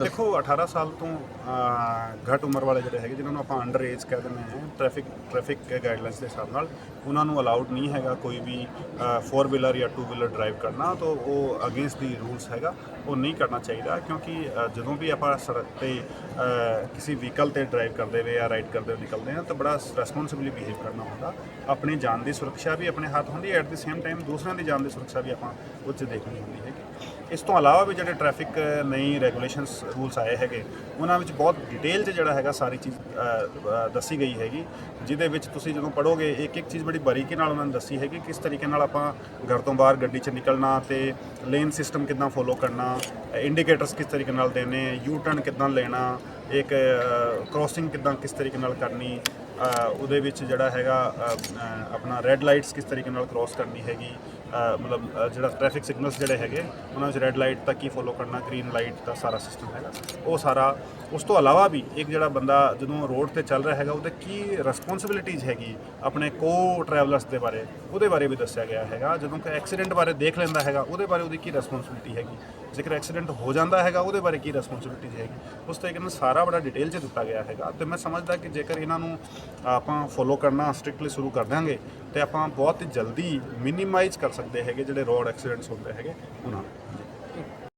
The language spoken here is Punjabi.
ਦੇਖੋ 18 ਸਾਲ ਤੋਂ ਘੱਟ ਉਮਰ ਵਾਲੇ ਜਿਹੜੇ ਹੈਗੇ, ਜਿਨ੍ਹਾਂ ਨੂੰ ਆਪਾਂ ਅੰਡਰ ਏਜ ਕਹਿ ਦਿੰਦੇ ਹਾਂ ਟ੍ਰੈਫਿਕ ਟ੍ਰੈਫਿਕ ਗਾਈਡਲਾਈਨਸ ਦੇ ਹਿਸਾਬ ਨਾਲ, ਉਹਨਾਂ ਨੂੰ ਅਲਾਉਡ ਨਹੀਂ ਹੈਗਾ ਕੋਈ ਵੀ 4 ਵੀਲਰ ਜਾਂ 2 ਵੀਲਰ ਡਰਾਈਵ ਕਰਨਾ, ਤਾਂ ਉਹ ਅਗੇਂਸਟ ਦੀ ਰੂਲਸ ਹੈਗਾ, ਉਹ ਨਹੀਂ ਕਰਨਾ ਚਾਹੀਦਾ, ਕਿਉਂਕਿ ਜਦੋਂ ਵੀ ਆਪਾਂ ਸੜਕ ਤੇ ਕਿਸੇ ਵਹੀਕਲ ਤੇ ਡਰਾਈਵ ਕਰਦੇ ਹੋਏ ਜਾਂ ਰਾਈਡ ਕਰਦੇ ਹੋਏ ਨਿਕਲਦੇ ਹਾਂ, ਤਾਂ ਬੜਾ ਰੈਸਪੌਂਸਿਬਲੀ ਬਿਹੇਵ ਕਰਨਾ ਹੁੰਦਾ। ਆਪਣੀ ਜਾਨ ਦੀ ਸੁਰੱਖਿਆ ਵੀ ਆਪਣੇ ਹੱਥ ਹੁੰਦੀ ਹੈ ਐਟ ਦੀ ਸੇਮ ਟਾਈਮ ਦੂਸਰਿਆਂ ਦੀ ਜਾਨ ਦੀ ਸੁਰੱਖਿਆ ਵੀ ਆਪਾਂ ਉਹ 'ਚ ਦੇਖਣੀ ਹੁੰਦੀ ਹੈਗੀ। ਇਸ ਤੋਂ ਇਲਾਵਾ ਵੀ ਜਿਹੜੇ ਟ੍ਰੈਫਿਕ ਨਈ ਰੈਗੂਲੇਸ਼ਨਸ ਰੂਲਸ ਆਏ ਹੈਗੇ, ਉਹਨਾਂ ਵਿੱਚ ਬਹੁਤ ਡਿਟੇਲ 'ਚ ਜਿਹੜਾ ਹੈਗਾ ਸਾਰੀ ਚੀਜ਼ ਦੱਸੀ ਗਈ ਹੈਗੀ, ਜਿਹਦੇ ਵਿੱਚ ਤੁਸੀਂ ਜਦੋਂ ਪੜੋਗੇ ਇੱਕ ਇੱਕ ਚੀਜ਼ ਬੜੀ ਬਰੀਕੀ ਨਾਲ ਉਹਨਾਂ ਨੇ ਦੱਸੀ ਹੈਗੀ, ਕਿਸ ਤਰੀਕੇ ਨਾਲ ਆਪਾਂ ਘਰ ਤੋਂ ਬਾਹਰ ਗੱਡੀ 'ਚ ਨਿਕਲਣਾ ਤੇ ਲੇਨ ਸਿਸਟਮ ਕਿੱਦਾਂ ਫੋਲੋ ਕਰਨਾ ਇੰਡੀਕੇਟਰਸ ਕਿਸ ਤਰੀਕੇ ਨਾਲ ਦੇਣੇ ਯੂ ਟਰਨ ਕਿੱਦਾਂ ਲੈਣਾ, ਇੱਕ ਕ੍ਰੋਸਿੰਗ ਕਿੱਦਾਂ ਕਿਸ ਤਰੀਕੇ ਨਾਲ ਕਰਨੀ ਉਹਦੇ ਵਿੱਚ ਜਿਹੜਾ ਹੈਗਾ ਆਪਣਾ ਰੈੱਡ ਲਾਈਟਸ ਕਿਸ ਤਰੀਕੇ ਨਾਲ ਕ੍ਰੋਸ ਕਰਨੀ ਹੈਗੀ ਮਤਲਬ ਜਿਹੜਾ ਟ੍ਰੈਫਿਕ ਸਿਗਨਲਸ ਜਿਹੜੇ ਹੈਗੇ, ਉਹਨਾਂ ਵਿੱਚ ਰੈੱਡ ਲਾਈਟ ਤੱਕ ਕੀ ਫੋਲੋ ਕਰਨਾ ਗ੍ਰੀਨ ਲਾਈਟ ਦਾ ਸਾਰਾ ਸਿਸਟਮ ਹੈਗਾ। ਉਹ ਸਾਰਾ ਉਸ ਤੋਂ ਇਲਾਵਾ ਵੀ ਇੱਕ ਜਿਹੜਾ ਬੰਦਾ ਜਦੋਂ ਰੋਡ ਤੇ ਚੱਲ ਰਿਹਾ ਹੈਗਾ, ਉਹਦੇ ਕੀ ਰਿਸਪੌਂਸਿਬਿਲਿਟੀਜ਼ ਹੈਗੀ ਆਪਣੇ ਕੋ ਟਰੈਵਲਰਸ ਦੇ ਬਾਰੇ? ਉਹਦੇ ਬਾਰੇ ਵੀ ਦੱਸਿਆ ਗਿਆ ਹੈਗਾ। ਜਦੋਂ ਕਿ ਐਕਸੀਡੈਂਟ ਬਾਰੇ ਦੇਖ ਲੈਂਦਾ ਹੈਗਾ, ਉਹਦੇ ਬਾਰੇ ਉਹਦੀ ਕੀ ਰਿਸਪੌਂਸਿਬਿਲਿਟੀ ਹੈਗੀ? ਜੇਕਰ ਐਕਸੀਡੈਂਟ ਹੋ ਜਾਂਦਾ ਹੈਗਾ, ਉਹਦੇ ਬਾਰੇ ਕੀ ਰਿਸਪੌਂਸਿਬਿਲਿਟੀ ਹੈਗੀ? ਉਸ ਤਰੀਕੇ ਨਾਲ ਸਾਰਾ ਬੜਾ ਡਿਟੇਲ 'ਚ ਦਿੱਤਾ ਗਿਆ ਹੈਗਾ। ਤੇ ਮੈਂ ਸਮਝਦਾ ਕਿ ਜੇਕਰ ਇਹਨਾਂ ਨੂੰ ਆਪਾਂ ਫੋਲੋ ਕਰਨਾ ਸਟ੍ਰਿਕਟਲੀ ਸ਼ੁਰੂ ਕਰ ਦਾਂਗੇ ਤੇ ਆਪਾਂ ਬਹੁਤ ਜਲਦੀ ਮਿਨੀਮਾਈਜ਼ ਕਰ ਸਕਦੇ ਹੈਗੇ ਜਿਹੜੇ ਰੋਡ ਐਕਸੀਡੈਂਟਸ ਹੁੰਦੇ ਹੈਗੇ ਉਹਨਾਂ ਨੂੰ।